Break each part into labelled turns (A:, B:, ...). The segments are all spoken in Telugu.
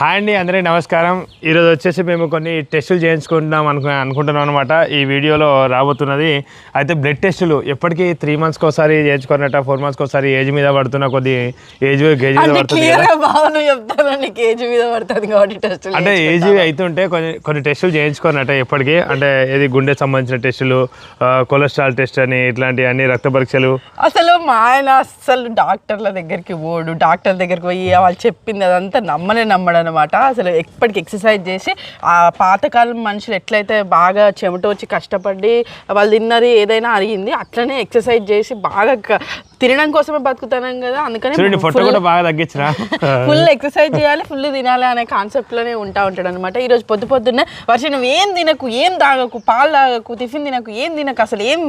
A: హాయ్ అండి అందరికీ నమస్కారం. ఈరోజు వచ్చేసి మేము కొన్ని టెస్టులు చేయించుకుంటున్నాం అనుకు అనుకుంటున్నాం అనమాట ఈ వీడియోలో రాబోతున్నది అయితే బ్లడ్ టెస్టులు. ఎప్పటికీ త్రీ మంత్స్కి ఒకసారి చేయించుకున్నట్ట ఫోర్ మంత్స్కి ఒకసారి ఏజ్ మీద పడుతున్న కొద్ది ఏజ్
B: ఏజ్ మీద పడుతుంది
A: అంటే ఏజ్ అవుతుంటే కొన్ని కొన్ని టెస్టులు చేయించుకున్నట్ట ఎప్పటికీ. అంటే ఇది గుండె సంబంధించిన టెస్టులు కొలెస్ట్రాల్ టెస్ట్ అని ఇట్లాంటి అన్ని రక్త పరీక్షలు.
B: అసలు మా ఆయన అసలు డాక్టర్ల దగ్గరికి పోడు. డాక్టర్ దగ్గరికి పోయి వాళ్ళు చెప్పింది అదంతా నమ్మనే నమ్మడు అనమాట అసలు ఎప్పటికి ఎక్సర్సైజ్ చేసి ఆ పాతకాలం మనుషులు ఎట్లయితే బాగా చెమట వచ్చి కష్టపడి వాళ్ళు తిన్నది ఏదైనా అరిగింది అట్లనే ఎక్సర్సైజ్ చేసి బాగా తినడం కోసమే బతుకుతున్నాం కదా అందుకని
A: చూడండి ఫోటో కూడా బాగా తగ్గించిన
B: ఫుల్ ఎక్సర్సైజ్ చేయాలి ఫుల్ తినాలి అనే కాన్సెప్ట్లోనే ఉంటా ఉంటాడు అనమాట ఈ రోజు పొద్దు పొద్దున్నే వర్ష నువ్వు ఏం తినకు ఏం తాగకు పాలు తాగకు టిఫిన్ తినకు ఏం తినకు అసలు ఏం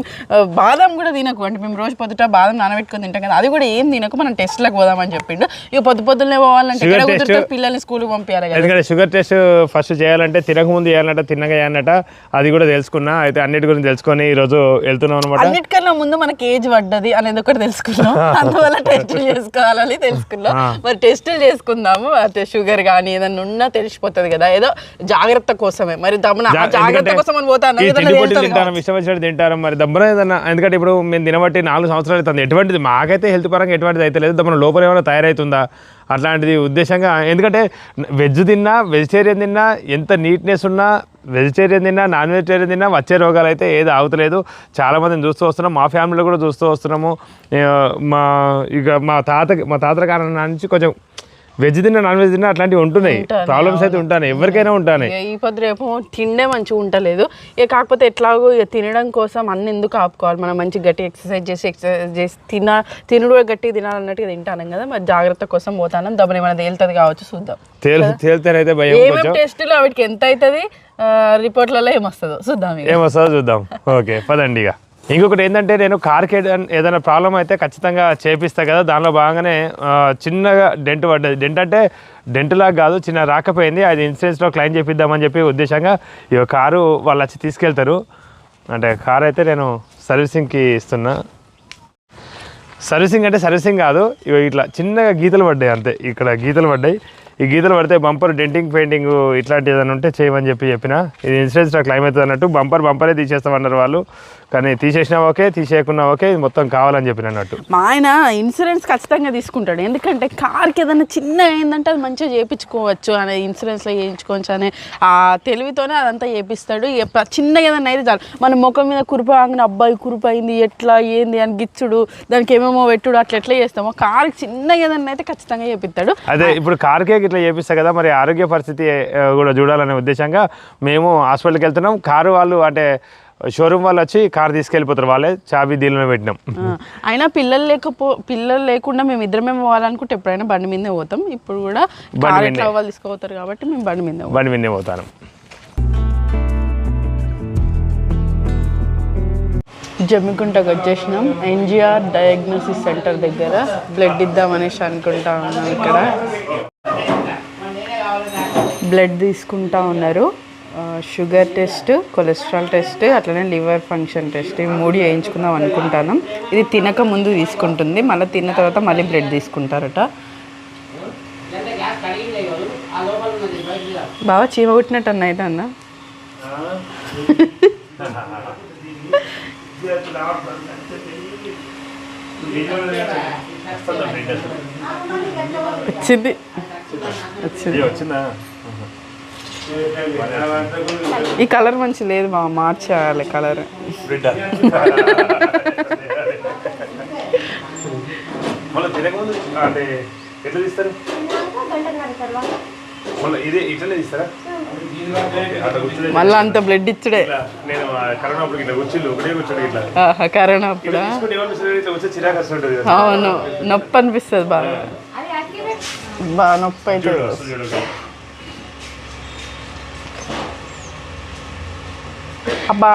B: బాదం కూడా తినకు. అంటే మేము రోజు పొద్దుట బాదం నానబెట్టుకొని తింటాం కదా అది కూడా ఏం తినకు మనం టెస్ట్లకు పోదామని చెప్పిండు. ఇక పొద్దు పొద్దున్నే పోవాలంటే ఎక్కడ పిల్లల్ని స్కూల్కి పంపించాలి
A: ఎందుకంటే షుగర్ టెస్ట్ ఫస్ట్ చేయాలంటే తినకముందు చేయాలన్నట తిన్నగా చేయాలన్నట అది కూడా తెలుసుకున్నా. అయితే అన్నిటి గురించి తెలుసుకొని ఈరోజు వెళ్తున్నాం అనమాట
B: అన్నిటికన్నా ముందు మనకి ఏజ్ పడ్డది అనేది ఒకటి తెలుసుకున్నాం. అందువల్ల టెస్టులు చేసుకోవాలని తెలుసుకున్నాం. మరి టెస్టులు చేసుకుందాము. అంటే షుగర్ కానీ ఏదన్నా ఉన్నా తెలిసిపోతుంది కదా. ఏదో జాగ్రత్త కోసమే. మరి దమ్మున జాగ్రత్త కోసం అని పోతాను.
A: ఈ తింటాను ఇష్టం వచ్చినట్టు తింటారు మరి దబ్బన ఏదన్నా. ఎందుకంటే ఇప్పుడు మేము తినబట్టి నాలుగు సంవత్సరాలు అవుతుంది. ఎటువంటిది? మాకైతే హెల్త్ పరంగా ఎటువంటిది అయితే లేదు. దబ్బన లోపల ఏమైనా తయారవుతుందా అట్లాంటిది ఉద్దేశంగా ఎందుకంటే వెజ్ తిన్నా వెజిటేరియన్ తిన్నా ఎంత నీట్నెస్ ఉన్నా వెజిటేరియన్ తిన్నా నాన్ వెజిటేరియన్ తిన్నా వచ్చే రోగాలు అయితే ఏది ఆగుతలేదు. చాలామందిని చూస్తూ వస్తున్నాం మా ఫ్యామిలీలో కూడా చూస్తూ వస్తున్నాము. మా ఇక మా తాత మా తాతల కారణం నుంచి కొంచెం వెజ్ తిన్నా నాన్ వెజ్ తిన్నా అట్లాంటివి ఉంటున్నాయి. ప్రాబ్లమ్స్ అయితే ఉంటాయి ఎవరికైనా ఉంటాయి
B: ఈ పొద్దు రేపు తిండే మంచిగా ఉండలేదు ఇక కాకపోతే ఎట్లాగో ఇక తినడం కోసం అన్ని ఎందుకు ఆపుకోవాలి? మనం మంచి గట్టి ఎక్సర్సైజ్ చేసి ఎక్సర్సైజ్ చేసి తిన తినుడు కూడా గట్టిగా తినాలన్నట్టుగా తింటాను కదా. మరి జాగ్రత్త కోసం పోతాను. దబ్బని ఏమైనా తేలుతుంది కావచ్చు చూద్దాం.
A: తేల్ తేలితేనైతే భయం
B: టెస్టులు? వాటికి ఎంత అవుతుంది? రిపోర్ట్లలో ఏమొస్తుందో చూద్దాం
A: ఏమొస్తుందో చూద్దాం. ఓకే పదండి ఇక. ఇంకొకటి ఏంటంటే నేను కార్కి ఏదైనా- ప్రాబ్లం అయితే ఖచ్చితంగా చేపిస్తా కదా. దానిలో భాగంగానే చిన్నగా డెంట్ పడ్డది. డెంట్ అంటే డెంట్ లాగా కాదు చిన్న రాకపోయింది. అది ఇన్సూరెన్స్లో క్లెయిమ్ చేపిద్దామని చెప్పి ఉద్దేశంగా ఈ కారు వాళ్ళు వచ్చి తీసుకెళ్తారు. అంటే కార్ అయితే నేను సర్వీసింగ్కి ఇస్తున్నా. సర్వీసింగ్ అంటే సర్వీసింగ్ కాదు. ఇవి ఇట్లా చిన్నగా గీతలు పడ్డాయి అంతే. ఇక్కడ గీతలు పడ్డాయి. ఈ గీతలు పడితే బంపర్ డెంటింగ్ పెయింటింగ్ ఇట్లాంటి ఏదైనా ఉంటే చేయమని చెప్పి చెప్పిన. ఇది ఇన్సూరెన్స్ క్లైమ్ అవుతుంది అన్నట్టు. బంపర్ బంపరే తీసేస్తామన్నారు వాళ్ళు. కానీ తీసేసినా ఓకే తీసేయకున్నా ఓకే ఇది మొత్తం కావాలని చెప్పిన అన్నట్టు.
B: మా ఆయన ఇన్సూరెన్స్ ఖచ్చితంగా తీసుకుంటాడు. ఎందుకంటే కార్కి ఏదైనా చిన్న ఏంటంటే అది మంచిగా చేయించుకోవచ్చు అనే ఇన్సూరెన్స్లో చేయించుకోవచ్చు అనే ఆ తెలివితోనే అదంతా చేపిస్తాడు. చిన్నగా ఏదైనా అయితే చాలు. మన ముఖం మీద కురుపు ఆగిన అబ్బాయి కురుపు అయింది ఎట్లా ఏంది అని గిచ్చుడు దానికి ఏమేమో పెట్టుడు అట్లా ఎట్లా చేస్తామో కార్కి చిన్నగా ఏదైనా అయితే ఖచ్చితంగా చేపిస్తాడు.
A: అదే ఇప్పుడు కార్కే ఇట్లా చేపిస్తా కదా మరి ఆరోగ్య పరిస్థితి కూడా చూడాలనే ఉద్దేశంగా మేము హాస్పిటల్కి వెళ్తున్నాం. కారు వాళ్ళు అంటే షోరూమ్ వాళ్ళు వచ్చి కార్ తీసుకెళ్ళిపోతారు. వాళ్ళే చాబీ దీనిలో పెట్టినాం.
B: అయినా పిల్లలు లేకపో పిల్లలు లేకుండా మేము ఇద్దరమే పోవాలనుకుంటే ఎప్పుడైనా బండి మీదే పోతాం. ఇప్పుడు కూడా వాళ్ళు తీసుకుపోతారు కాబట్టి మేము బండి మీదే
A: బండి విన్నే పోతాను.
B: జమ్మికుంటకు వచ్చేసినాం. ఎన్జిఆర్ డయాగ్నోసిస్ సెంటర్ దగ్గర బ్లడ్ ఇద్దామనేసి అనుకుంటా ఉన్నాం ఇక్కడ. బ్లడ్ తీసుకుంటా ఉన్నారు. షుగర్ టెస్ట్ కొలెస్ట్రాల్ టెస్ట్ అట్లనే లివర్ ఫంక్షన్ టెస్ట్. ఇవి మూడు వేయించుకుందాం అనుకుంటాను. ఇది తినక ముందు తీసుకుంటుంది. మళ్ళీ తిన్న తర్వాత మళ్ళీ బ్లడ్ తీసుకుంటారట. బాగా చీమ కొట్టినట్టు అన్న అయితే అన్న? వచ్చింది వచ్చింది.
A: వచ్చిందా?
B: ఈ కలర్ మంచి లేదు మా మార్చేయాలి కలర్.
A: మళ్ళీ
B: అంత బ్లడ్ ఇచ్చుడే.
A: నేను కరోనా అప్పుడు ఇట్లా కూర్చుండు ఒకటే కూర్చుండు ఇట్లా.
B: కరోనా. అవును నొప్పి అనిపిస్తుంది బాగా. బాగా నొప్పి
A: చూడు
B: అవుతుంది
A: వస్తుంది చూడు ఒకటి.
B: అబ్బా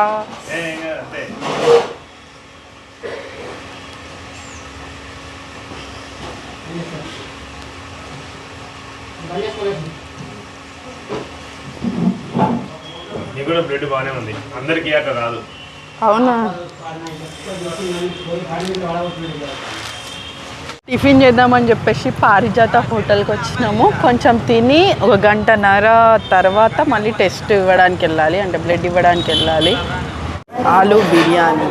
A: నీకు కూడా బ్లడ్ బాగానే ఉంది. అందరికీ అట్లా రాదు.
B: అవునా? టిఫిన్ చేద్దామని చెప్పేసి పారిజాత హోటల్కి వచ్చినాము. కొంచెం తిని ఒక గంటన్నర తర్వాత మళ్ళీ టెస్ట్ ఇవ్వడానికి వెళ్ళాలి. అంటే బ్లడ్ ఇవ్వడానికి వెళ్ళాలి. ఆలు బిర్యానీ.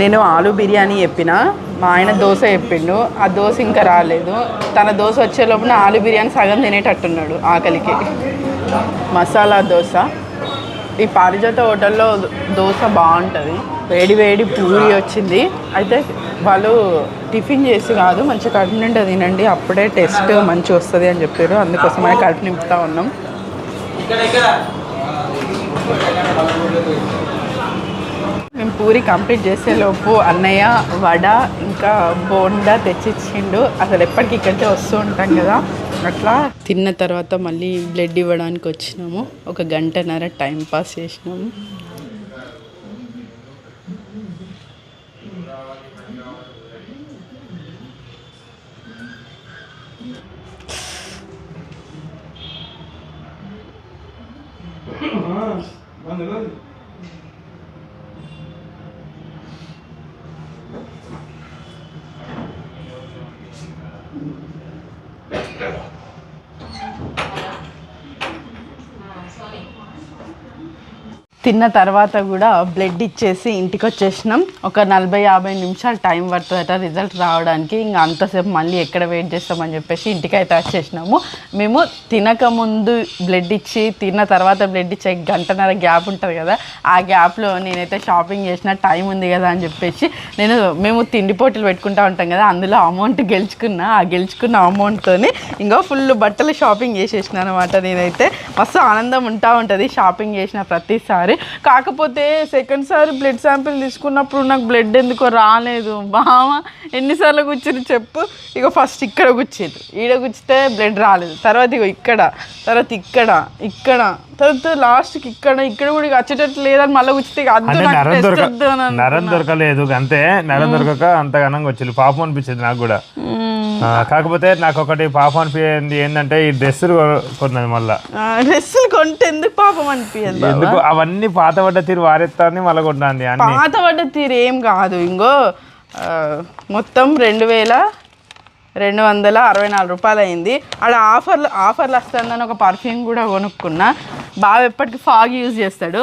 B: నేను ఆలు బిర్యానీ చెప్పిన. మా ఆయన దోశ చెప్పిండు. ఆ దోశ ఇంకా రాలేదు. తన దోశ వచ్చే లోపల ఆలు బిర్యానీ సగం తినేటట్టున్నాడు ఆకలికి. మసాలా దోశ. ఈ పారిజాత హోటల్లో దోశ బాగుంటుంది. వేడి వేడి పూరి వచ్చింది. అయితే వాళ్ళు టిఫిన్ చేసి కాదు మంచి కడుపు నిండా తినండి అప్పుడే టెస్ట్ మంచి వస్తుంది అని చెప్పారు. అందుకోసమే కడుపు నింపుతా ఉన్నాం. మేము పూరి కంప్లీట్ చేసేలోపు అన్నయ్య వడ ఇంకా బోండా తెచ్చిచ్చిండు. అసలు ఎప్పటికి ఇక్కడికే వస్తూ ఉంటాం కదా. అట్లా తిన్న తర్వాత మళ్ళీ బ్లడ్ ఇవ్వడానికి వచ్చినాము. ఒక గంటన్నర టైం పాస్ చేసినాము. తిన్న తర్వాత కూడా బ్లడ్ ఇచ్చేసి ఇంటికి వచ్చేసినాం ఒక నలభై యాభై నిమిషాలు టైం పడుతుందట రిజల్ట్ రావడానికి. ఇంకా అంతసేపు మళ్ళీ ఎక్కడ వెయిట్ చేస్తామని చెప్పేసి ఇంటికి అయితే వచ్చేసినాము. మేము తినక ముందు బ్లడ్ ఇచ్చి తిన్న తర్వాత బ్లడ్ ఇచ్చే గంటన్నర గ్యాప్ ఉంటుంది కదా ఆ గ్యాప్లో నేనైతే షాపింగ్ చేసిన టైం ఉంది కదా అని చెప్పేసి నేను మేము తిండి పోటీలు పెట్టుకుంటా ఉంటాం కదా అందులో అమౌంట్ గెలుచుకున్నా ఆ గెలుచుకున్న అమౌంట్తోని ఇంకా ఫుల్ బట్టలు షాపింగ్ చేసేసిన అనమాట నేనైతే. మస్తు ఆనందం ఉంటా ఉంటుంది షాపింగ్ చేసిన ప్రతిసారి. కాకపోతే సెకండ్ సారి బ్లడ్ శాంపిల్ తీసుకున్నప్పుడు నాకు బ్లడ్ ఎందుకో రాలేదు. బామ ఎన్నిసార్లు కూర్చుని చెప్పు. ఇక ఫస్ట్ ఇక్కడ కూర్చేది ఈడ కూర్చితే బ్లడ్ రాలేదు. తర్వాత ఇగో ఇక్కడ తర్వాత ఇక్కడ ఇక్కడ తర్వాత లాస్ట్కి ఇక్కడ ఇక్కడ కూడా ఇక వచ్చేటట్టు లేదని మళ్ళీ కూర్చితే ఇక
A: నరం. దొరకలేదు. అంతే నరం దొరకక అంత ఘనంగా వచ్చింది పాపం అనిపించింది నాకు కూడా. కాకపోతే నాకు ఒకటి పాపం అనిపించింది ఏంటంటే ఈ డ్రెస్సులు కొన్నది మళ్ళా.
B: డ్రెస్సులు కొంటే ఎందుకు పాపం అనిపించదు బాబా
A: ఎందుకు? అవన్నీ పాత పడ్డ తీరు వారెత్తాన్ని మళ్ళీ అన్ని.
B: పాత పడ్డ తీరు ఏం కాదు. ఇంకో మొత్తం రెండు వేల రెండు వందల అరవై నాలుగు రూపాయలు అయింది ఆడ ఆఫర్లు ఆఫర్లు వస్తుందని ఒక పర్ఫ్యూమ్ కూడా కొనుక్కున్నా. బాగా ఎప్పటికీ ఫాగ్ యూజ్ చేస్తాడు.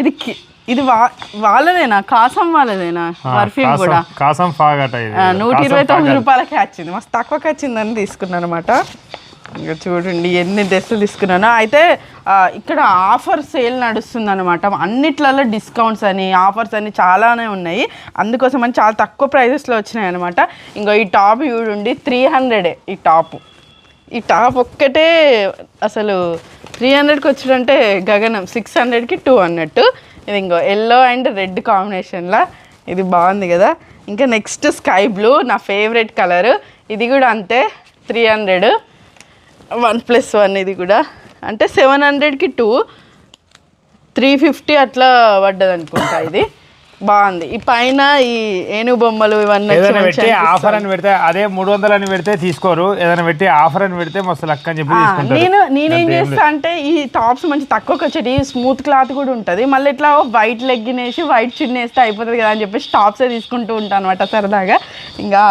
B: ఇది ఇది వా వాళ్ళదేనా? కాసం వాళ్ళదేనా? పర్ఫ్యూమ్ కూడా.
A: కాసం ఫాగట
B: నూట ఇరవై తొమ్మిది. రూపాయలకి వచ్చింది. మస్తు తక్కువకి వచ్చిందని తీసుకున్నాను అనమాట ఇంకా చూడండి ఎన్ని డ్రెస్సులు తీసుకున్నాను. అయితే ఇక్కడ ఆఫర్ సేల్ నడుస్తుంది అనమాట అన్నిట్లలో డిస్కౌంట్స్ అని ఆఫర్స్ అని చాలానే ఉన్నాయి. అందుకోసం అని చాలా తక్కువ ప్రైజెస్లో వచ్చినాయి అనమాట ఇంకో ఈ టాప్ చూడండి త్రీ హండ్రెడే ఈ టాప్. ఈ టాప్ ఒక్కటే అసలు త్రీ హండ్రెడ్కి వచ్చిందంటే గగనం. సిక్స్ హండ్రెడ్కి టూ అన్నట్టు ఇది ఇంకో ఎల్లో అండ్ రెడ్ కాంబినేషన్లో ఇది బాగుంది కదా. ఇంకా నెక్స్ట్ స్కై బ్లూ నా ఫేవరెట్ కలర్ ఇది కూడా అంతే three hundred one plus one ఇది కూడా. అంటే సెవెన్ హండ్రెడ్కి టూ త్రీ ఫిఫ్టీ అట్లా పడ్డది అనుకుంటా ఇది. బాగుంది. ఈ పైన ఈ ఏనుగు బొమ్మలు ఇవన్నీ
A: ఏదైనా పెట్టి. ఆఫర్ అని పెడితే అదే మూడు వందలు అని పెడితే తీసుకోరు. ఏదైనా పెట్టి ఆఫర్ అని పెడితే మస్తు లక్క అని చెప్పి
B: నేను నేనేం చేస్తా అంటే ఈ టాప్స్ మంచి తక్కువకి వచ్చేటి స్మూత్ క్లాత్ కూడా ఉంటుంది. మళ్ళీ ఇట్లా వైట్ లెగ్గిన్ వేసి వైట్ చున్నీ వేస్తే అయిపోతుంది కదా అని చెప్పేసి టాప్సే తీసుకుంటూ ఉంటాను అనమాట సరదాగా. ఇంకా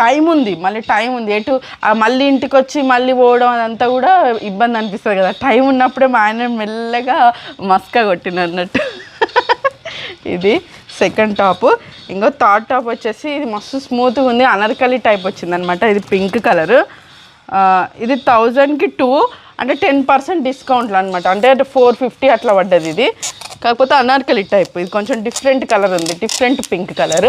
B: టైం ఉంది. మళ్ళీ టైం ఉంది. ఎటు మళ్ళీ ఇంటికి వచ్చి మళ్ళీ పోవడం అదంతా కూడా ఇబ్బంది అనిపిస్తుంది కదా. టైం ఉన్నప్పుడే మా ఆయన మెల్లగా మస్కా కొట్టిన అన్నట్టు. ఇది సెకండ్ టాప్. ఇంకో థర్డ్ టాప్ వచ్చేసి ఇది మస్తు స్మూత్గా ఉంది. అనర్కలి టైప్ వచ్చిందనమాట ఇది పింక్ కలర్ ఇది థౌజండ్కి టూ అంటే టెన్ పర్సెంట్ డిస్కౌంట్లు అనమాట అంటే ఫోర్ ఫిఫ్టీ అట్లా పడ్డది ఇది. కాకపోతే అనార్కలి టైప్ ఇది కొంచెం డిఫరెంట్ కలర్ ఉంది. డిఫరెంట్ పింక్ కలర్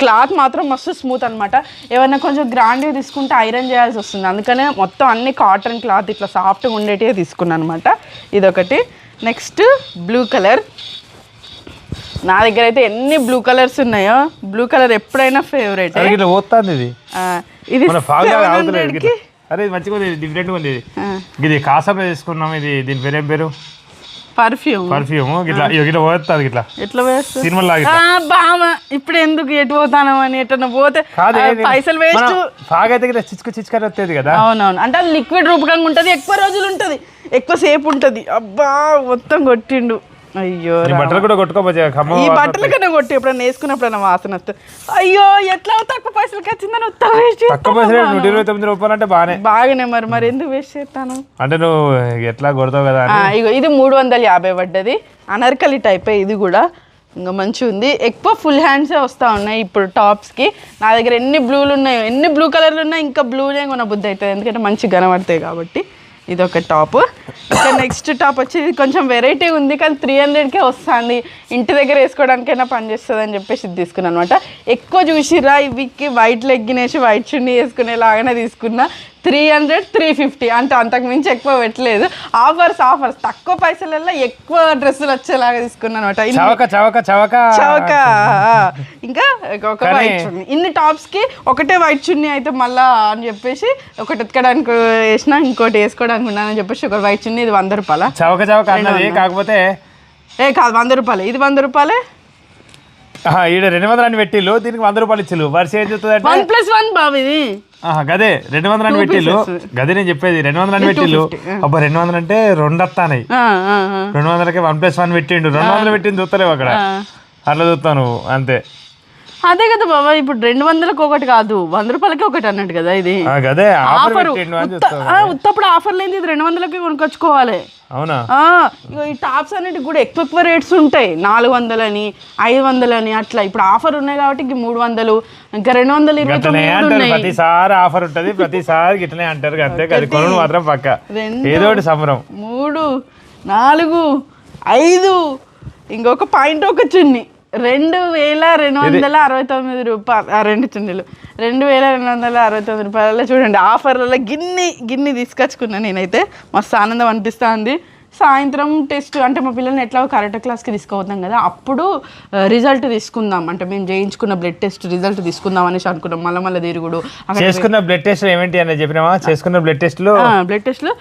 B: క్లాత్ మాత్రం మస్తు స్మూత్ అనమాట ఏమైనా కొంచెం గ్రాండ్గా తీసుకుంటే ఐరన్ చేయాల్సి వస్తుంది. అందుకనే మొత్తం అన్ని కాటన్ క్లాత్ ఇట్లా సాఫ్ట్గా ఉండేటివే తీసుకున్నాను అనమాట ఇదొకటి. నెక్స్ట్ బ్లూ కలర్ నా దగ్గర అయితే ఎన్ని బ్లూ కలర్స్ ఉన్నాయో బ్లూ కలర్ ఎప్పుడైనా ఫేవరెట్
A: అది ఇట్లా పోతుంది ఇది.
B: ఇది.
A: అరే ఇది మంచిగా ఉంది డిఫరెంట్గా ఉంది ఇది. ఇది కాసంలో తీసుకున్నాం ఇది దీని పేరు
B: పర్ఫ్యూమ్
A: పర్ఫ్యూమ్ ఇట్లా ఇగో ఇట్లా పోతుంది ఇట్లా.
B: ఎట్లా వేస్తుంది
A: సినిమా లాగా
B: ఆ, బామ ఇప్పుడు ఎందుకు ఎటు పోతాను అని ఎటన్నా పోతే పైసలు వేస్ట్.
A: అయితే చిచ్చుకు చిచ్చుకొని వస్తుంది కదా.
B: అవునవును. అంటే అది లిక్విడ్ రూపకంగా ఉంటుంది ఎక్కువ రోజులు ఉంటుంది. ఎక్కువ సేపు ఉంటుంది. అబ్బా మొత్తం కొట్టిండు. అయ్యో
A: బట్టలు కూడా కొట్టుకోపోతే ఖమ్మం
B: ఈ బట్టలు కన్నా కొట్టి ఎప్పుడన్నా వేసుకున్నప్పుడన్నా వాసన వస్తుంది అయ్యో ఎట్లా తక్కువ పైసలకి వచ్చిందని ఉత్తమ వేస్ట్
A: తక్కువ పైసలు నూట ఇరవై తొమ్మిది రూపాయలు అంటే బాగానే
B: బాగానే మరి మరి ఎందుకు వేస్ట్ చేస్తాను?
A: అంటే నువ్వు ఎట్లా కొడతావు కదా
B: ఇగో ఇది మూడు వందల యాభై పడ్డది. అనర్కలి టైప్ ఇది కూడా. ఇంకా మంచిగా ఉంది. ఎక్కువ ఫుల్ హ్యాండ్సే వస్తూ ఉన్నాయి ఇప్పుడు టాప్స్కి నా దగ్గర ఎన్ని బ్లూలు ఉన్నాయో ఎన్ని బ్లూ కలర్లు ఉన్నాయి ఇంకా బ్లూనే కొన బుద్ధి అవుతుంది. ఎందుకంటే మంచిగా కనబడతాయి కాబట్టి. ఇది ఒక టాప్. ఇంకా నెక్స్ట్ టాప్ వచ్చి కొంచెం వెరైటీ ఉంది కానీ త్రీ హండ్రెడ్కే వస్తుంది. ఇంటి దగ్గర వేసుకోవడానికైనా పనిచేస్తుంది అని చెప్పేసి ఇది తీసుకున్నాను అనమాట ఎక్కువ చూసిరా ఇవికి వైట్ లెగ్గినేసి వైట్ చున్నీ వేసుకునేలాగానే తీసుకున్నా. త్రీ హండ్రెడ్ త్రీ ఫిఫ్టీ అంటే అంతకు మించి ఎక్కువ పెట్టలేదు. ఆఫర్స్ ఆఫర్స్ తక్కువ పైసలలో ఎక్కువ డ్రెస్సులు వచ్చేలాగా తీసుకున్నాను అనమాట
A: చవక
B: ఇంకా ఒక వైట్ చున్నీ. ఇన్ని టాప్స్కి ఒకటే వైట్ చున్నీ అయితే మళ్ళా అని చెప్పేసి ఒకటి ఎత్తుకోవడానికి వేసిన ఇంకోటి వేసుకోవడానికి ఉన్నానని చెప్పేసి ఒక వైట్ చున్నీ ఇది వంద రూపాయల?
A: చవక చవక కాకపోతే
B: ఏ కాదు వంద రూపాయలు. ఇది వంద రూపాయలే?
A: ఈడ రెండు వందలు అని పెట్టిల్లు దీనికి వంద రూపాయలు ఇచ్చిల్లు వర్ష ఏం చెప్తుంది
B: వన్ ప్లస్ వన్ బాబు ఇది.
A: ఆహా, గదే రెండు వందలు అని పెట్టిల్లు గదే నేను చెప్పేది రెండు వందలు అని పెట్టిల్లు అబ్బా రెండు వందలు అంటే రెండు
B: ఆ.
A: రెండు వందలకి వన్ ప్లస్ వన్ పెట్టిండు. రెండు వందలు పెట్టింది చూస్తలేవు అక్కడ. అట్లా చూస్తాను అంతే.
B: అదే కదా బాబా ఇప్పుడు రెండు వందలకు ఒకటి కాదు వంద రూపాయలకి ఒకటి అన్నట్టు కదా ఇది.
A: ఆఫర్
B: ఉత్తప్పుడు ఆఫర్ లేని ఇది రెండు వందలకి కొనుక్కొచ్చుకోవాలి.
A: అవునా?
B: ఈ టాప్స్ అన్నిటికి కూడా ఎక్కువ ఎక్కువ రేట్స్ ఉంటాయి. నాలుగు వందలని ఐదు వందలని అట్లా. ఇప్పుడు ఆఫర్ ఉన్నాయి కాబట్టి ఇంక మూడు వందలు ఇంకా రెండు వందలు ఇరవై తొమ్మిది
A: ప్రతిసారి ఆఫర్ ఉంటది ప్రతిసారి గిట్లనే అంటారు అంతే కొనుడు మాత్రం పక్క. ఏదో సంబరం.
B: మూడు నాలుగు ఐదు ఇంకొక పాయింట్ ఒక చున్ని. రెండు వేల రెండు వందల అరవై తొమ్మిది రూపాయలు. ఆ, రెండు చున్నీలు. రెండు వేల రెండు వందల అరవై తొమ్మిది రూపాయలలో చూడండి ఆఫర్లలో గిన్ని గిన్ని తీసుకొచ్చుకున్నా నేనైతే. మస్తు ఆనందం అనిపిస్తూ ఉంది సాయంత్రం టెస్ట్ అంటే మా పిల్లల్ని ఎట్లా కరెక్ట్ క్లాస్కి తీసుకుపోతాం కదా అప్పుడు రిజల్ట్ తీసుకుందాం. అంటే మేము చేయించుకున్న బ్లడ్ టెస్ట్ రిజల్ట్ తీసుకుందాం అనేసి అనుకున్నాం. మళ్ళీ మళ్ళీ తిరుగుడు
A: చేసుకున్న బ్లడ్ టెస్ట్ ఏమిటి అని చెప్పినావా? చేసుకున్న బ్లడ్ టెస్ట్లో?
B: బ్లడ్ టెస్ట్లో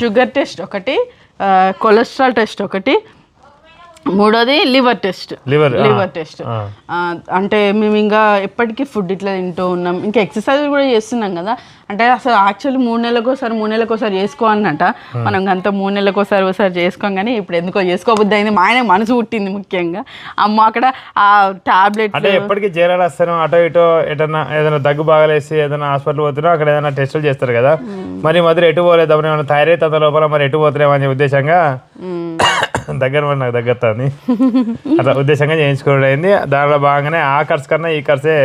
B: షుగర్ టెస్ట్ ఒకటి కొలెస్ట్రాల్ టెస్ట్ ఒకటి మూడోది liver test.
A: Liver
B: liver test. అంటే మేము ఇంకా ఎప్పటికీ ఫుడ్ ఇట్లా తింటూ ఉన్నాం. ఇంకా ఎక్సర్సైజ్ కూడా చేస్తున్నాం కదా. అంటే అసలు యాక్చువల్లీ మూడు నెలలకు ఒకసారి మూడు నెలలకు ఒకసారి చేసుకోవాలన్నట మనం అంత మూడు నెలలకు ఒకసారి ఒకసారి చేసుకోం కానీ ఇప్పుడు ఎందుకో చేసుకోబుద్ది అయింది. మా ఆయన మనసు పుట్టింది ముఖ్యంగా. అమ్మ అక్కడ ఆ టాబ్లెట్
A: అంటే ఎప్పటికీ జీరాలు వస్తాను అటో ఇటో ఎటన్నా ఏదైనా దగ్గు బాగలేసి ఏదైనా హాస్పిటల్ పోతున్నా అక్కడ ఏదైనా టెస్టులు చేస్తారు కదా. మరి మధ్య ఎటు పోలేదు ఏమైనా థైరాయిడ్ అంత లోపల మరి ఎటు పోతున్నామో అనే ఉద్దేశంగా దగ్గర మరి నాకు దగ్గరతుంది అట్లా ఉద్దేశంగా చేయించుకోవడం అయింది. దానిలో బాగానే ఆ ఖర్చు కన్నా ఈ ఖర్చే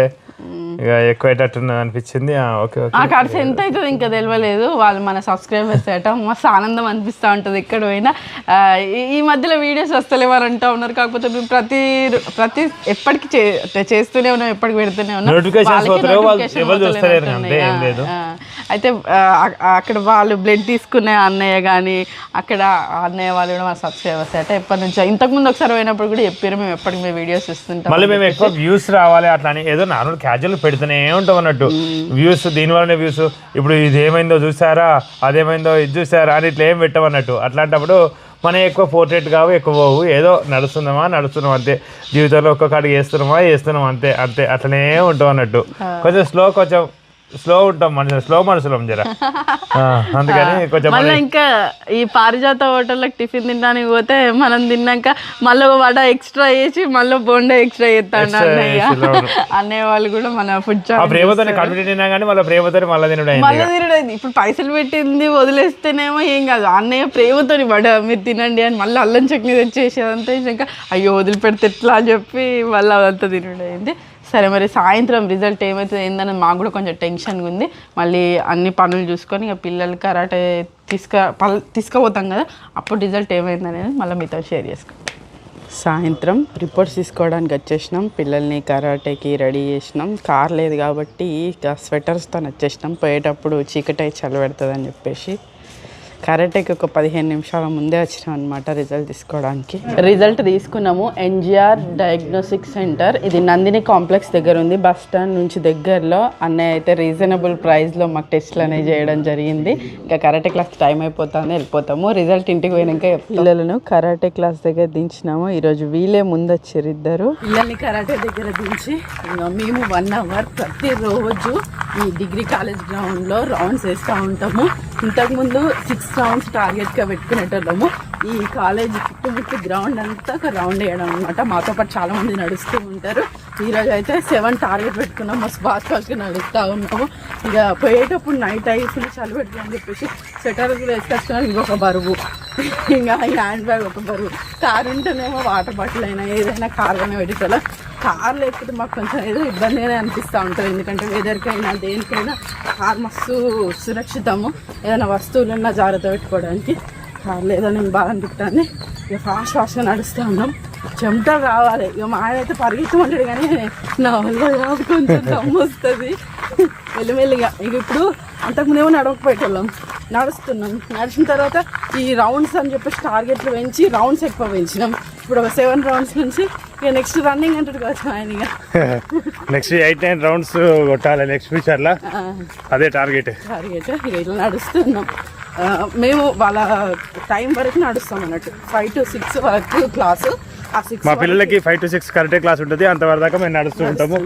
A: ఇక ఎక్కువైనట్టున్నది అనిపించింది. ఆ, ఓకే ఓకే.
B: ఆ ఖర్చు ఎంత అవుతుంది ఇంకా తెలియలేదు వాళ్ళు మన సబ్స్క్రైబర్స్ అట మస్తు ఆనందం అనిపిస్తూ ఉంటుంది ఎక్కడ పోయినా. ఆ, ఈ- ఈ మధ్యలో వీడియోస్ వస్తలేవు అని అంటూ ఉన్నారు. కాకపోతే మేము ప్రతి ప్రతి ఎప్పటికీ చే- చేస్తూనే ఉన్నాం ఎప్పటికి పెడుతూనే ఉన్నాం.
A: Notifications
B: వాళ్ళకి
A: పోతలేవు, వాళ్ళు
B: notification
A: ఎవరు చూస్తలేరు
B: పోతలేనట్టున్నాయి.
A: అంతే, ఏం లేదు.
B: ఆ, అయితే ఆ, అక్కడ వాళ్ళు బ్లడ్ తీసుకునే అన్నయ్య కానీ అక్కడ ఆ అన్నయ్య వాళ్ళు కూడా మా సబ్స్క్రైబర్స్ అట ఎప్పటి నుంచో. ఇంతకుముందు ఒకసారి పోయినప్పుడు కూడా చెప్పారు మేము ఎప్పటికి మేము వీడియోస్ ఇస్తుంటాం
A: మళ్ళీ మేము ఎక్కువ వ్యూస్ రావాలి అట్లా అని. ఏదో నార్మల్ క్యాజువల్ పెడుతూనే ఉంటాం అన్నట్టు. వ్యూస్ దీనివల్లనే వ్యూస్ ఇప్పుడు ఇది ఏమైందో చూసారా? అదేమైందో ఇది చూసారా? అని ఇట్లా ఏం పెట్టమన్నట్టు అట్లాంటప్పుడు మనం ఎక్కువ పోర్ట్రేట్ కావు ఎక్కువ పోవు. ఏదో నడుస్తున్నామా నడుస్తున్నాం అంతే. జీవితంలో ఒక్కొక్క అడుగు వేస్తున్నామా వేస్తున్నాం అంతే అంతే. అట్లనే ఉంటాం అన్నట్టు. కొంచెం స్లో కొంచెం స్లో ఉంటాం మనుషులు స్లో మనుషులం జర అందుకని కొంచెం
B: మళ్ళీ ఇంకా ఈ పారిజాత హోటల్లోకి టిఫిన్ తినడానికి పోతే మనం తిన్నాక మళ్ళీ వడ ఎక్స్ట్రా వేసి మళ్ళీ బోండా ఎక్స్ట్రా చేస్తాడు అన్నయ్య. వాళ్ళు కూడా మన ఫుడ్
A: ప్రేమతోనే కడుపు తిన్నా కానీ మళ్ళీ ప్రేమతోనే మళ్ళీ తినడం
B: మళ్ళీ తినడం ఇప్పుడు పైసలు పెట్టింది వదిలేస్తేనేమో ఏం కాదు. అన్నయ్య ప్రేమతోని వడ మీరు తినండి అని మళ్ళీ అల్లం చట్నీ తెచ్చేసి అదంతా ఇంకా అయ్యో వదిలిపెడితే ఎట్లా? అని చెప్పి మళ్ళీ అదంతా తినడం అయింది సరే మరి సాయంత్రం రిజల్ట్ ఏమవుతుంది ఏందని మాకు కూడా కొంచెం టెన్షన్గా ఉంది. మళ్ళీ అన్ని పనులు చూసుకొని ఇక పిల్లలు కరాటే తీసుక పల్ తీసుకుపోతాం కదా అప్పుడు రిజల్ట్ ఏమైంది అనేది మళ్ళీ మీతో షేర్ చేసుకుంటాం సాయంత్రం రిపోర్ట్స్ తీసుకోవడానికి వచ్చేసినాం. పిల్లల్ని కరాటేకి రెడీ చేసినాం. కార్ లేదు కాబట్టి ఇక స్వెటర్స్తో వచ్చేసినాం. పోయేటప్పుడు చీకటి చలి అని చెప్పేసి కరాటేకి ఒక పదిహేను నిమిషాల ముందే వచ్చినాం అనమాట రిజల్ట్ తీసుకోవడానికి. రిజల్ట్ తీసుకున్నాము ఎన్జిఆర్ డయాగ్నోస్టిక్ సెంటర్ ఇది నందిని కాంప్లెక్స్ దగ్గర ఉంది. బస్ స్టాండ్ నుంచి దగ్గరలో. అన్నయ్య అయితే రీజనబుల్ ప్రైస్లో మాకు టెస్ట్లు అనేవి చేయడం జరిగింది. ఇంకా కరాటే క్లాస్ టైం అయిపోతుంది వెళ్ళిపోతాము. రిజల్ట్ ఇంటికి పోయినాక పిల్లలను కరాటే క్లాస్ దగ్గర దించినాము. ఈరోజు వీలే ముందు వచ్చారు ఇద్దరు. పిల్లల్ని కరాటే దగ్గర దించి మేము వన్ అవర్ ప్రతిరోజు ఈ డిగ్రీ కాలేజ్ గ్రౌండ్లో రౌండ్స్ వేస్తూ ఉంటాము. ఇంతకుముందు సిక్స్ రౌండ్స్ టార్గెట్గా పెట్టుకునేటోళ్ళము. ఈ కాలేజ్ చుట్టుముట్టు గ్రౌండ్ అంతా ఒక రౌండ్ వేయడం అనమాట మాతో పాటు చాలా మంది నడుస్తూ ఉంటారు. ఈరోజు అయితే సెవెన్ టార్గెట్ పెట్టుకున్నాం. మస్తు ఫాస్ట్ నడుస్తూ ఉన్నాము. ఇక పోయేటప్పుడు నైట్ అయ్యి ఫుల్ చలి పెట్టుకుని చెప్పేసి స్వెటర్ వేసుకొచ్చిన ఇంకొక బరువు. ఇంకా హ్యాండ్ బ్యాగ్ ఒక బరువు. కారు ఉంటేనేమో వాటర్ బాటిల్ అయినా ఏదైనా కార్లోనే పెట్టేటోళ్ళం కార్ లేకపోతే మాకు కొంచెం ఏదో ఇబ్బందిగానే అనిపిస్తూ ఉంటుంది. ఎందుకంటే వెదర్కైనా దేనికైనా కార్ మస్తు సురక్షితము. ఏదైనా వస్తువులన్నా జాగ్రత్త పెట్టుకోవడానికి. కార్ లేదో నేను బాగా అనిపిస్తాను ఇక ఫాస్ట్ ఫాస్ట్గా నడుస్తూ ఉన్నాం. చెమటలు రావాలి ఇక మా ఆయన అయితే పరిగెత్తమంటాడు కానీ నా వల్ల కాదు. కొంచెం దమ్ము వస్తుంది. మెల్లిమెల్లిగా. ఇక ఇప్పుడు అంతకుముందేమో నడవకపోయేటోళ్ళం. నడుస్తున్నాం. నడిచిన తర్వాత ఈ రౌండ్స్ అని చెప్పేసి టార్గెట్లు పెంచి రౌండ్స్ ఎక్కువ పెంచినాం. ఇప్పుడు ఒక సెవెన్ రౌండ్స్ నుంచి ఇక నెక్స్ట్ రన్నింగ్ అంటాడు కావచ్చు ఆయన ఇక.
A: నెక్స్ట్ ఎయిట్ నైన్ రౌండ్స్ కొట్టాలి నెక్స్ట్ ఫ్యూచర్లో అదే టార్గెట్
B: టార్గెట్ ఇక ఇట్లా నడుస్తున్నాం. మేము వాళ్ళ టైం వరకు నడుస్తాం అన్నట్టు. ఫైవ్ టు సిక్స్ వరకు క్లాసు
A: మా పిల్లలకి ఫైవ్ టు సిక్స్ కరెక్టే క్లాస్ ఉంటుంది. అంతవరకు దాకా మేము నడుస్తూ ఉంటాము.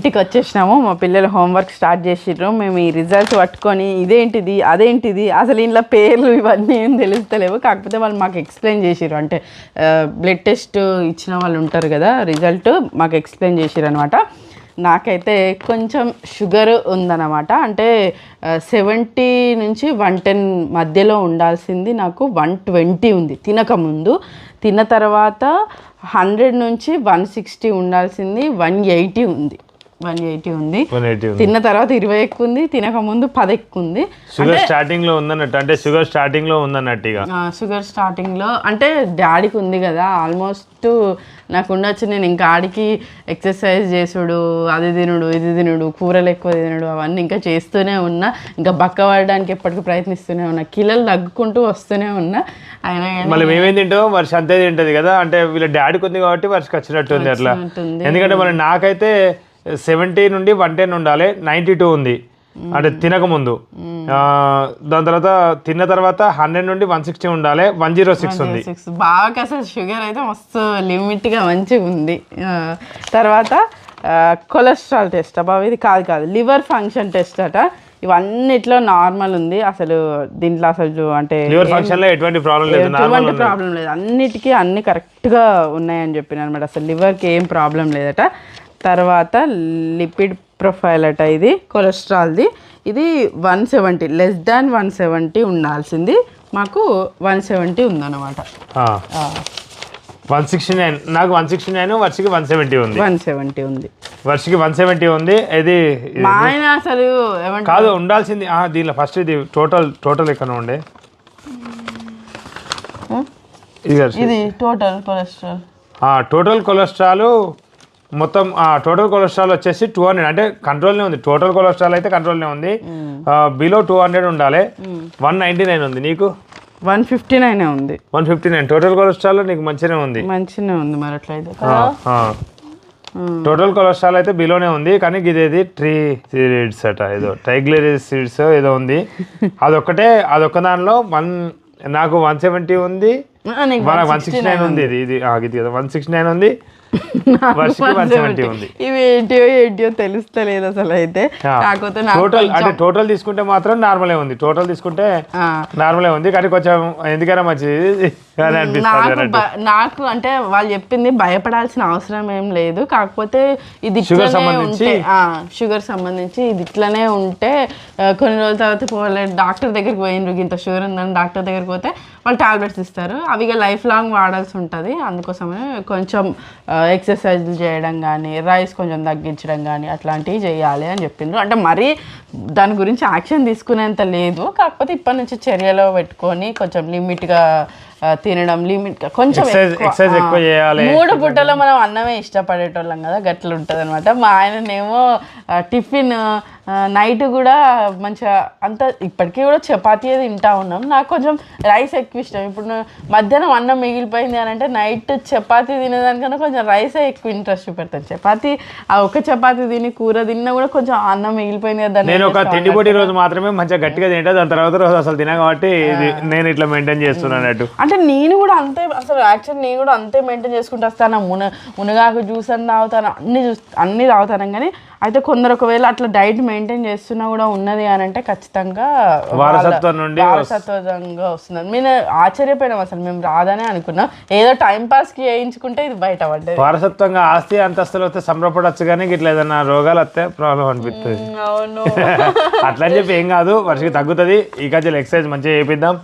B: ఇంటికి వచ్చేసినాము. మా పిల్లలు హోంవర్క్ స్టార్ట్ చేసిర్రు. మేము ఈ రిజల్ట్ పట్టుకొని ఇదేంటిది అదేంటిది అసలు ఇంట్లో పేర్లు ఇవన్నీ ఏం తెలుస్తలేవు. కాకపోతే వాళ్ళు మాకు ఎక్స్ప్లెయిన్ చేసిర్రు. అంటే బ్లడ్ టెస్ట్ ఇచ్చిన వాళ్ళు ఉంటారు కదా రిజల్ట్ మాకు ఎక్స్ప్లెయిన్ చేసిర్రు అనమాట నాకైతే కొంచెం షుగర్ ఉందన్నమాట. అంటే సెవెంటీ నుంచి వన్ టెన్ మధ్యలో ఉండాల్సింది నాకు. వన్ ట్వంటీ ఉంది తినకముందు తిన్న తర్వాత హండ్రెడ్ నుంచి వన్ సిక్స్టీ ఉండాల్సింది. వన్ ఎయిటీ ఉంది. వన్ ఎయిటీ ఉంది. తిన్న తర్వాత ఇరవై ఎక్కువ ఉంది తినక ముందు పది ఎక్కువ ఉంది
A: షుగర్ స్టార్టింగ్లో ఉందన్నట్టు అంటే షుగర్ స్టార్టింగ్లో ఉందన్నట్టు
B: షుగర్ స్టార్టింగ్లో అంటే డాడీకి ఉంది కదా ఆల్మోస్ట్ నాకు ఉండొచ్చు నేను ఇంకా ఆడికి ఎక్సర్సైజ్ చేసుడు అది తినుడు ఇది తినుడు కూరలు ఎక్కువ తినుడు అవన్నీ ఇంకా చేస్తూనే ఉన్నా ఇంకా బక్క పడడానికి ఎప్పటికీ ప్రయత్నిస్తూనే ఉన్నా కిలోలు తగ్గుకుంటూ వస్తూనే ఉన్నా అయినా కానీ
A: మళ్ళీ మేమేం తింటాం వర్ష అంతే తింటది కదా అంటే వీళ్ళ డాడీకి ఉంది కాబట్టి వర్షకి వచ్చినట్టు ఉంది అట్లా.
B: వచ్చినట్టుంది.
A: ఎందుకంటే మరి నాకైతే సెవెంటీ నుండి వన్ టెన్ ఉండాలి. నైంటీ టూ ఉంది. అంటే తినకముందు. దాని తర్వాత తిన్న తర్వాత హండ్రెడ్ నుండి వన్ సిక్స్టీ ఉండాలి. వన్ జీరో సిక్స్ ఉంది.
B: బాగా అసలు షుగర్ అయితే మస్తు లిమిట్గా మంచిగా ఉంది. తర్వాత కొలెస్ట్రాల్ టెస్ట్ అబ్బా ఇది కాదు కాదు. లివర్ ఫంక్షన్ టెస్ట్ అట. ఇవన్నిట్లో నార్మల్ ఉంది. అసలు దీంట్లో అసలు అంటే
A: ఎటువంటి ప్రాబ్లం లేదు.
B: ఎటువంటి ప్రాబ్లం లేదు. అన్నిటికీ అన్ని కరెక్ట్గా ఉన్నాయని చెప్పిన అనమాట. అసలు లివర్కి ఏం ప్రాబ్లం లేదట. తర్వాత లిపిడ్ ప్రొఫైల్ అట ఇది కొలెస్ట్రాల్ది. ఇది one seventy less than one seventy ఉండాల్సింది. మాకు వన్ సెవెంటీ ఉందన్నమాట.
A: వన్ సిక్స్టీ నైన్ నాకు వన్ సిక్స్టీ నైన్ వర్షకి వన్ సెవెంటీ ఉంది.
B: వన్ సెవెంటీ ఉంది.
A: వర్షకి వన్ సెవెంటీ ఉంది ఇది
B: ఆయన అసలు
A: కాదు ఉండాల్సింది. దీనిలో ఫస్ట్ ఇది టోటల్ టోటల్ ఎక్కడ ఉండే. ఇది
B: టోటల్ కొలెస్ట్రాల్.
A: టోటల్ కొలెస్ట్రాల్ మొత్తం ఆ, టోటల్ కొలెస్ట్రాల్ వచ్చేసి టూ హండ్రెడ్ అంటే కంట్రోల్నే ఉంది. టోటల్ కొలెస్ట్రాల్ అయితే కంట్రోల్నే ఉంది. బిలో టూ హండ్రెడ్ ఉండాలి. వన్ నైంటీ నైన్ ఉంది. నీకు?
B: వన్ ఫిఫ్టీ నైన్ ఉంది.
A: One fifty nine total cholesterol నీకు మంచిగానే ఉంది.
B: మంచిగానే ఉంది మరి అట్లయితే.
A: టోటల్ కొలెస్ట్రాల్ అయితే బిలోనే ఉంది. కానీ ఇదేది ట్రీ సీడ్స్ అట. ఏదో ట్రైగ్లరీస్ సీడ్స్ ఏదో ఉంది. అదొక్కటే అదొక్క దానిలో వన్ నాకు వన్ సెవెంటీ ఉంది. వన్ సిక్స్టీ నైన్ ఉంది. ఇది ఇది ఇది కదా. వన్ సిక్స్టీ నైన్ ఉంది.
B: ఇవి ఏంటియో ఏంటియో తెలుస్తలేదు అసలు అయితే కాకపోతే
A: టోటల్ అంటే టోటల్ తీసుకుంటే మాత్రం నార్మలే ఉంది. టోటల్ తీసుకుంటే నార్మలే ఉంది. కానీ కొంచెం ఎందుకైనా మంచిది.
B: నాకు అంటే వాళ్ళు చెప్పింది భయపడాల్సిన అవసరం ఏం లేదు. కాకపోతే ఇది ఇట్లనే
A: సంబంధించి?
B: షుగర్ సంబంధించి ఇది ఇట్లనే ఉంటే కొన్ని రోజుల తర్వాత పోలే డాక్టర్ దగ్గరికి పోయినరు ఇంత షుగర్ ఉందని డాక్టర్ దగ్గరికి పోతే వాళ్ళు టాబ్లెట్స్ ఇస్తారు. అవి లైఫ్ లాంగ్ వాడాల్సి ఉంటుంది. అందుకోసమే కొంచెం ఎక్సర్సైజ్లు చేయడం కానీ రైస్ కొంచెం తగ్గించడం కానీ అట్లాంటివి చేయాలి అని చెప్పిండ్రు. అంటే మరీ దాని గురించి యాక్షన్ తీసుకునేంత లేదు. కాకపోతే ఇప్పటి నుంచి చర్యలో పెట్టుకొని కొంచెం లిమిట్గా తినడం లిమిట్ కొంచెం ఎక్కువ.
A: చేయాలి.
B: మూడు పుట్టలో మనం అన్నమే ఇష్టపడేటోళ్ళం కదా గట్ల ఉంటుంది అనమాట మా ఆయననేమో టిఫిన్ నైట్ కూడా మంచిగా అంత ఇప్పటికీ కూడా చపాతీ తింటా ఉన్నాం. నాకు కొంచెం రైస్ ఎక్కువ ఇష్టం. ఇప్పుడు మధ్యాహ్నం అన్నం మిగిలిపోయింది అని అంటే నైట్ చపాతీ తినేదానికన్నా కొంచెం రైసే ఎక్కువ ఇంట్రెస్ట్ చూపెడతాను. చపాతీ ఆ ఒక చపాతీ తిని కూర తిన్నా కూడా కొంచెం అన్నం మిగిలిపోయింది కదా
A: నేను ఒక
B: strong
A: తిండి పొడి రోజు మాత్రమే మంచిగా గట్టిగా తింటా దాని తర్వాత రోజు అసలు తినా కాబట్టి నేను ఇట్లా మెయింటైన్ చేస్తున్నాను
B: అంటే నేను కూడా అంతే అసలు యాక్చువల్లీ నేను కూడా అంతే మెయింటైన్ చేసుకుంటూ వస్తాను. మున మునగాకు జ్యూస్ అని తాగుతాను అన్ని జ్యూస్ అన్ని తాగుతాను కానీ అయితే కొందరు ఒకవేళ అట్లా డైట్ మెయింటైన్ చేస్తున్నా కూడా ఉన్నది అని అంటే ఖచ్చితంగా
A: వారసత్వం నుండి
B: వారసత్వంగా వస్తుంది. మేము ఆశ్చర్యపోయినాం అసలు మేము రాదనే అనుకున్నాం. ఏదో టైం పాస్కి వేయించుకుంటే ఇది బయట పడ్డది.
A: వారసత్వంగా ఆస్తి అంతస్తులు వస్తే సంబరపడచ్చు కానీ ఇట్లా ఏదైనా రోగాలు వస్తే ప్రాబ్లం అనిపిస్తుంది
B: అవును.
A: అట్లా అని చెప్పి ఏం కాదు వర్షకి తగ్గుతుంది. ఈ కజ్జలు ఎక్సర్సైజ్ మంచిగా చేపిద్దాం.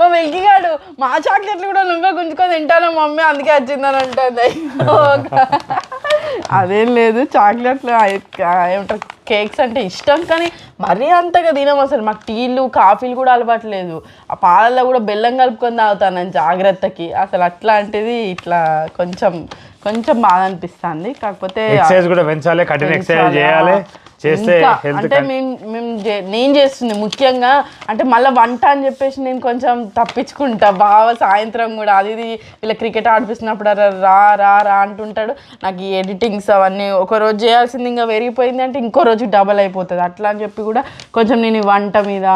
B: మా వెంకిగాడు మా చాక్లెట్లు కూడా నువ్వే గుంజుకొని తింటాను మమ్మీ అందుకే వచ్చిందని అంటుంది. అదేం లేదు చాక్లెట్లు ఆ- ఏమంటారు? కేక్స్ అంటే ఇష్టం కానీ మరీ అంతగా తినం అసలు. మాకు టీలు కాఫీలు కూడా అలవాటు లేదు ఆ పాలల్లో కూడా బెల్లం కలుపుకొని తాగుతాను నేను జాగ్రత్తకి. అసలు అట్లాంటిది ఇట్లా కొంచెం కొంచెం బాధ అనిపిస్తుంది. కాకపోతే
A: ఎక్సర్సైజ్ కూడా పెంచాలి కఠిన ఎక్సర్సైజ్ చేయాలి చేస్తే
B: అంటే మేము నేను చేస్తుంది ముఖ్యంగా అంటే మళ్ళీ వంట అని చెప్పేసి నేను కొంచెం తప్పించుకుంటా. బావ సాయంత్రం కూడా అది ఇది వీళ్ళ క్రికెట్ ఆడిపిస్తున్నప్పుడు రా రా రా అంటుంటాడు. నాకు ఈ ఎడిటింగ్స్ అవన్నీ ఒక రోజు చేయాల్సింది ఇంకా పెరిగిపోయింది అంటే ఇంకో రోజు డబల్ అయిపోతుంది. అట్లా అని చెప్పి కూడా కొంచెం నేను ఈ వంట మీద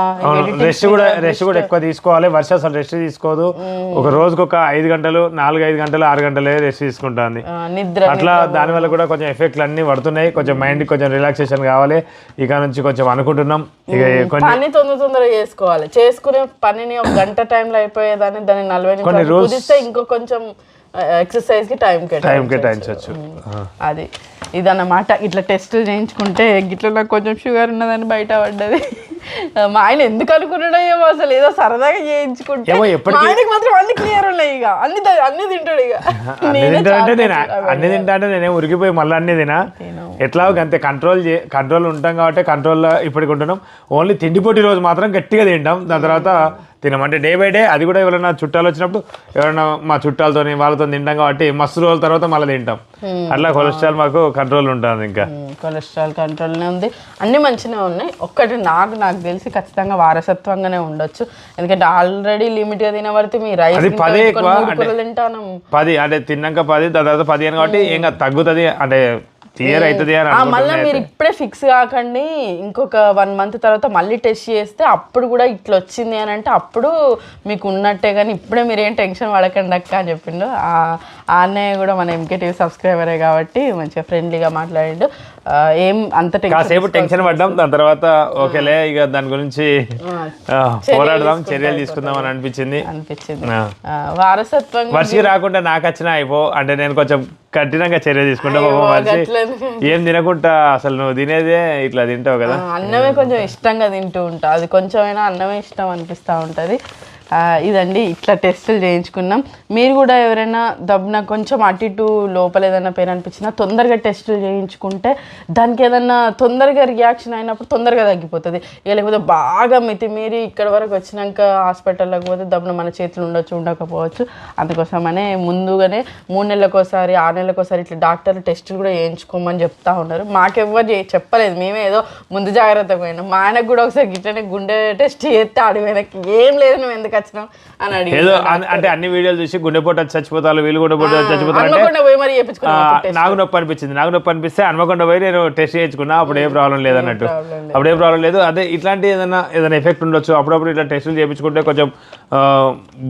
A: రెస్ట్ కూడా రెస్ట్ కూడా ఎక్కువ తీసుకోవాలి. వర్ష అసలు రెస్ట్ తీసుకోదు. ఒక రోజుకి ఒక ఐదు గంటలు నాలుగు ఐదు గంటలు ఆరు గంటలే రెస్ట్ తీసుకుంటుంది.
B: ఆ, నిద్ర
A: అట్లా దానివల్ల కూడా కొంచెం ఎఫెక్ట్లు అన్ని పడుతున్నాయి. కొంచెం మైండ్ కొంచెం రిలాక్సేషన్ కావాలి. ఇక నుంచి కొంచెం అనుకుంటున్నాం. ఇక కొన్ని
B: పని తొందర తొందరగా చేసుకోవాలి. చేసుకునే పనిని ఒక గంట టైంలో అయిపోయేదాన్ని దాన్ని నలభై నిమిషాలు ఇంకో కొంచెం ఎక్సర్సైజ్కి టైం
A: టైం కేటాయించవచ్చు.
B: అది. ఇదన్నమాట. ఇట్లా టెస్టులు చేయించుకుంటే గిట్ల నాకు కొంచెం షుగర్ ఉన్నదని బయట పడ్డది. మా ఆయన ఎందుకు అనుకున్నాడో ఏమో అసలు ఏదో సరదాగా చేయించుకుంటే. ఆయనకి మాత్రం అన్ని క్లియర్ ఉన్నాయి ఇక. అన్ని అన్ని తింటాడు ఇక.
A: అన్ని
B: నేనే
A: తింటా అంటే నేను ఉరికిపోయి మళ్ళీ అన్ని తినా? ఎట్లా అంతే కంట్రోల్ చే కంట్రోల్ ఉంటాం కాబట్టి కంట్రోల్లో ఇప్పటికి ఉంటున్నాం. ఓన్లీ తిండిపోటీ రోజు మాత్రం గట్టిగా తింటాం. దాని తర్వాత తినం అంటే డే బై డే అది కూడా ఎవరైనా చుట్టాలు వచ్చినప్పుడు ఎవరైనా మా చుట్టాలతో వాళ్ళతో తింటాం కాబట్టి మస్తు రోజుల తర్వాత మళ్ళీ తింటాం. అట్లా కొలెస్ట్రాల్ మాకు కంట్రోల్ ఉంటుంది ఇంకా.
B: కొలెస్ట్రాల్ కంట్రోల్నే ఉంది. అన్ని మంచిగా ఉన్నాయి. ఒక్కటి నాకు నాకు తెలిసి ఖచ్చితంగా వారసత్వంగానే ఉండొచ్చు. ఎందుకంటే ఆల్రెడీ లిమిట్గా తినబడితే మీ రైస్
A: అది పదే
B: తింటాను.
A: పది అంటే తిన్నాక పది తర్వాత పదిహేను కాబట్టి ఇంకా తగ్గుతుంది అంటే క్లియర్ అవుతుంది అని
B: మళ్ళీ మీరు ఇప్పుడే ఫిక్స్ కాకండి. ఇంకొక వన్ మంత్ తర్వాత మళ్ళీ టెస్ట్ చేస్తే అప్పుడు కూడా ఇట్లా వచ్చింది అని అంటే అప్పుడు మీకు ఉన్నట్టే కానీ ఇప్పుడే మీరు ఏం టెన్షన్ పడకండి అక్క అని చెప్పిండు. ఆ అన్నయ్య కూడా మన ఎంకేటీవీ సబ్స్క్రైబరే కాబట్టి మంచిగా ఫ్రెండ్లీగా మాట్లాడిండు. ఏం అంత టెన్షన్
A: కాసేపు టెన్షన్ పడ్డాం దాని తర్వాత ఓకేలే ఇక దాని గురించి పోరాడదాం చర్యలు తీసుకుందాం అని అనిపించింది.
B: అనిపించింది. వారసత్వం
A: వర్షకి రాకుండా నాకు వచ్చిన అయిపో అంటే నేను కొంచెం కఠినంగా చర్య తీసుకుంటా వర్షి? ఏం తినకుండా అసలు నువ్వు తినేదే ఇట్లా తింటావు కదా.
B: అన్నమే కొంచెం ఇష్టంగా తింటూ ఉంటా. అది కొంచెమైనా అన్నమే ఇష్టం అనిపిస్తూ ఉంటుంది. ఇదండి ఇట్లా టెస్టులు చేయించుకున్నాం. మీరు కూడా ఎవరైనా దబ్బున కొంచెం అటు ఇటు లోపల ఏదైనా పెయిన్ అనిపించినా తొందరగా టెస్టులు చేయించుకుంటే దానికి ఏదన్నా తొందరగా రియాక్షన్ అయినప్పుడు తొందరగా తగ్గిపోతుంది. ఇక లేకపోతే బాగా మితిమీరి ఇక్కడ వరకు వచ్చినాక హాస్పిటల్లోకి పోతే దబ్బున మన చేతులు ఉండొచ్చు ఉండకపోవచ్చు. అందుకోసమనే ముందుగానే మూడు నెలలకోసారి ఆరు నెలలకోసారి ఇట్లా డాక్టర్లు టెస్టులు కూడా చేయించుకోమని చెప్తా ఉన్నారు. మాకెవ్వరు చే- చెప్పలేదు. మేమే ఏదో ముందు జాగ్రత్త పోయినాం. మా ఆయనకు కూడా ఒకసారి గిట్లనే గుండె టెస్ట్ చేస్తే అడిగిపోయినకి ఏం లేదు నువ్వు ఎందుకు అని అడిగి
A: ఏదో అంటే అన్ని వీడియోలు చూసి గుండెపోటు వచ్చి చచ్చిపోతారు వీళ్ళు గుండెపోటు వచ్చి చచ్చిపోతారు అంటే
B: హన్మకొండ పోయి మరి
A: ఆ,
B: చేయించుకున్నాం
A: నాకు నొప్పి అనిపించింది. నాకు నొప్పి అనిపిస్తే హన్మకొండ పోయి నేను టెస్ట్ చేయించుకున్నా అప్పుడు ఏ ప్రాబ్లం లేదన్నట్టు
B: problem
A: అప్పుడు ఏ ప్రాబ్లం లేదు. అదే ఇట్లాంటి ఏదైనా ఏదైనా ఎఫెక్ట్ ఉండొచ్చు. అప్పుడప్పుడు ఇట్లా టెస్టులు చేయించుకుంటే కొంచెం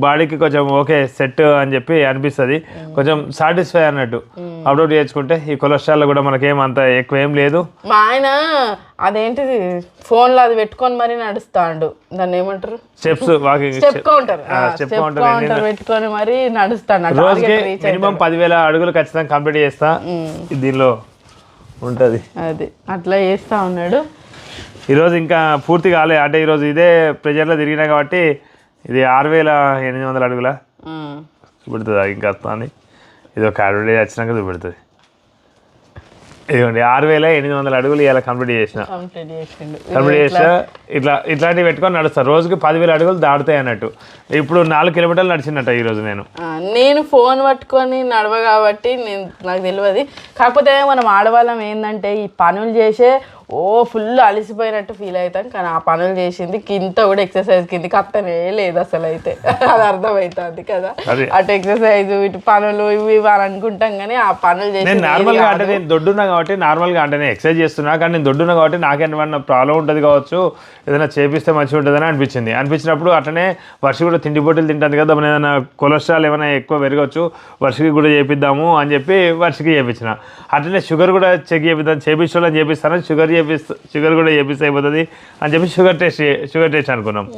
A: బాడీకి కొంచెం ఓకే సెట్ అని చెప్పి అనిపిస్తుంది. కొంచెం సాటిస్ఫై అన్నట్టు. అప్పుడప్పుడు చేయించుకుంటే ఈ కొలెస్ట్రాల్ కూడా మనకేం అంత ఎక్కువ ఏం లేదు.
B: మా ఆయన అదేంటిది ఫోన్లో అది పెట్టుకొని మరీ నడుస్తాడు. దాన్ని ఏమంటారు?
A: Steps walking
B: step counter.
A: Step counter
B: పెట్టుకొని మరీ నడుస్తాడు.
A: రోజుకి మినిమం పదివేల అడుగులు ఖచ్చితంగా కంప్లీట్ చేస్తా. దీనిలో ఉంటుంది.
B: అది అట్లా చేస్తా ఉన్నాడు.
A: ఈరోజు ఇంకా పూర్తి కాలే. అంటే ఈరోజు ఇదే ప్రెజర్లో తిరిగినా కాబట్టి ఇది ఆరు వేల ఎనిమిది వందల అడుగుల
B: ఆ.
A: చూపెడుతుంది ఇంకా వస్తుంది ఇది ఒక అడ్వర్టైజ్ వచ్చినాక చూపెడుతుంది. ఇదిగోండి ఆరు వేల ఎనిమిది వందల అడుగులు ఇలా కంప్లీట్ చేసిన.
B: కంప్లీట్
A: చేసిన ఇట్లా ఇట్లాంటివి పెట్టుకొని నడుస్తారు రోజుకి పదివేల అడుగులు దాటుతాయి అన్నట్టు. ఇప్పుడు నాలుగు కిలోమీటర్లు నడిచినట్ట ఈరోజు నేను.
B: ఆ, నేను ఫోన్ పట్టుకొని నడవ కాబట్టి నేను నాకు తెలియదు. కాకపోతే మనం ఆడవాళ్ళం ఏంటంటే ఈ పనులు చేసే ఓ ఫుల్ అలసిపోయినట్టు ఫీల్ అవుతాం. కానీ ఆ పనులు చేసింది కింద కూడా ఎక్సర్సైజ్ కిందకి అత్తనే లేదు అసలు అయితే అది అర్థమవుతుంది కదా. అటు ఎక్సర్సైజ్ ఇటు పనులు ఇవి ఇవి అని అనుకుంటాం కానీ ఆ పనులు చేసి
A: నార్మల్గా అంటే నేను దొడ్డున్నా కాబట్టి నార్మల్గా అంటే నేను ఎక్సర్సైజ్ చేస్తున్నా. కానీ నేను దొడ్డున్నా కాబట్టి నాకేమన్నా ప్రాబ్లం ఉంటుంది కావచ్చు ఏదైనా చేపిస్తే మంచిగా ఉంటుందని అనిపించింది. అనిపించినప్పుడు అట్లనే వర్ష కూడా తిండి బొట్టలు తింటుంది కదా మనం ఏదైనా కొలెస్ట్రాల్ ఏమైనా ఎక్కువ పెరగవచ్చు వర్షకి కూడా చేపిద్దాము అని చెప్పి వర్షకి చేపించిన. అట్లనే షుగర్ కూడా చెక్ చేపిద్దాం చేపించాలని చేపిస్తాను. షుగర్ చేపిస్తా షుగర్ కూడా చేపిస్తే అయిపోతుంది అని చెప్పి షుగర్ టెస్ట్ షుగర్ టెస్ట్ అనుకున్నాం.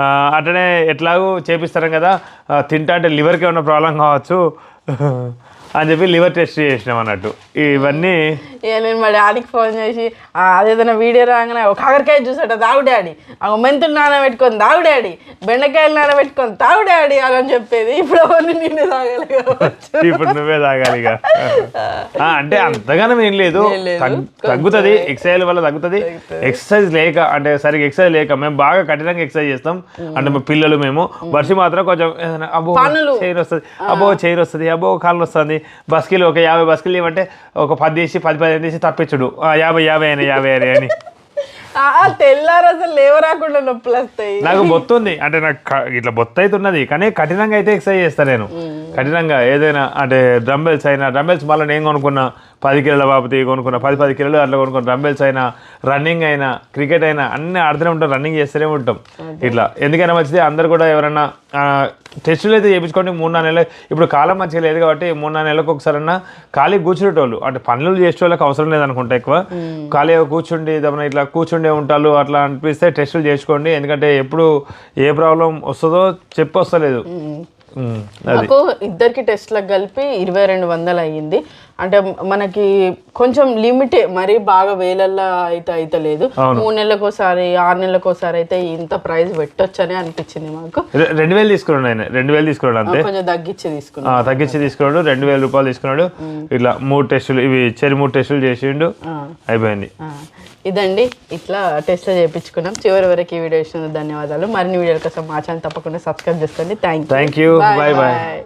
A: ఆ, అట్లనే ఎట్లాగూ చేపిస్తారం కదా. తింటా అంటే లివర్కి ఏమైనా ప్రాబ్లం కావచ్చు. అని చెప్పి లివర్ టెస్ట్ చేసినాం అన్నట్టు. ఇవన్నీ
B: నేను మా డాడీకి ఫోన్ చేసి "ఆ, అదేదైనా వీడియో రాగానే ఒక కాకరకాయ చూసాట తాగు డాడీ. ఆ మెంతులు నానబెట్టుకొని తాగు డాడీ. బెండకాయలు నానబెట్టుకొని తాగు డాడీ అని చెప్పేది. ఇప్పుడు అవన్నీ నేనే తాగాలి
A: ఇప్పుడు నువ్వే తాగాలి ఇక. ఆ, అంటే అంతగానం ఏం లేదు. తగ్గుతుంది. ఎక్సర్సైజ్ వల్ల తగ్గుతుంది. ఎక్సర్సైజ్ లేక అంటే సరిగ్గా ఎక్సర్సైజ్ లేక మేము బాగా కఠినంగా ఎక్సర్సైజ్ చేస్తాం. అంటే మా పిల్లలు మేము. వర్షి మాత్రం కొంచెం అబ్బో. చైర్ వస్తుంది. అబ్బో చైర్ వస్తుంది. అబ్బో కాళ్ళు వస్తుంది బస్కిలు ఒక యాభై బస్కిలు ఇవ్వంటే ఒక పది తీసి పది పది తీసి తప్పించుడు. ఆ, యాభై యాభై అని యాభై అని. అని
B: తెల్లారు అసలు లేవరాకుండా నొప్పులు వస్తాయి.
A: నాకు బొత్తు ఉంది అంటే నాకు ఇట్లా బొత్తు అయితే ఉన్నది కానీ కఠినంగా అయితే ఎక్సర్సైజ్ చేస్తాను నేను. కఠినంగా ఏదైనా అంటే డంబెల్స్ అయినా డంబెల్స్ మళ్ళీ నేను కొనుక్కున్నా పది కిలోల బాబుతి కొనుక్కున్నా పది పది కిలోలు అట్లా కొనుక్కున్నా డంబెల్స్ అయినా రన్నింగ్ అయినా క్రికెట్ అయినా అన్నీ ఆడుతూనే ఉంటాం రన్నింగ్ చేస్తూనే ఉంటాం. ఇట్లా. ఎందుకైనా మంచిది అందరు కూడా ఎవరన్నా టెస్టులు అయితే చేయించుకోండి మూడు నాలుగు నెలలు. ఇప్పుడు కాలం మంచిగా లేదు కాబట్టి మూడు నాలుగు నెలలకు ఒకసారన్నా ఖాళీ కూర్చునేటోళ్ళు. అంటే పనులు చేసేటోళ్ళకి అవసరం లేదనుకుంటా ఎక్కువ. ఖాళీగా కూర్చుండి ఏదైనా ఇట్లా కూర్చుండే ఉంటారు అట్లా అనిపిస్తే టెస్టులు చేసుకోండి ఎందుకంటే ఎప్పుడు ఏ ప్రాబ్లం వస్తుందో చెప్పి వస్తలేదు ఉమ్, అది
B: నాకు ఇద్దరికి టెస్ట్లకు కలిపి ఇరవై రెండు వందలు అయ్యింది అంటే మనకి కొంచెం లిమిటే మరీ బాగా వేలల్లో అయితే అయితే లేదు. మూడు నెలలకు ఒకసారి ఆరు నెలలకు ఒకసారి అయితే ఇంత ప్రైస్ పెట్టొచ్చని అనిపించింది మాకు.
A: రెండు వేలు తీసుకున్నాడు ఆయన. రెండు వేలు తీసుకున్నాడు అంతే.
B: కొంచెం తగ్గించి తీసుకున్నాం
A: ఆ, తగ్గించి తీసుకున్నాడు. రెండు వేల రూపాయలు తీసుకున్నాడు. ఇట్లా మూడు టెస్టులు ఇవి చెరి మూడు టెస్టులు చేసిండు. అయిపోయింది.
B: ఇదండి. ఇట్లా టెస్ట్ చేయించుకున్నాం. చివరి వరకు ఈ వీడియో ఇచ్చినందుకు ధన్యవాదాలు. మరిన్ని వీడియోల కోసం మా ఛానల్ తప్పకుండా సబ్స్క్రైబ్ చేసుకోండి. Thank
A: thank you bye bye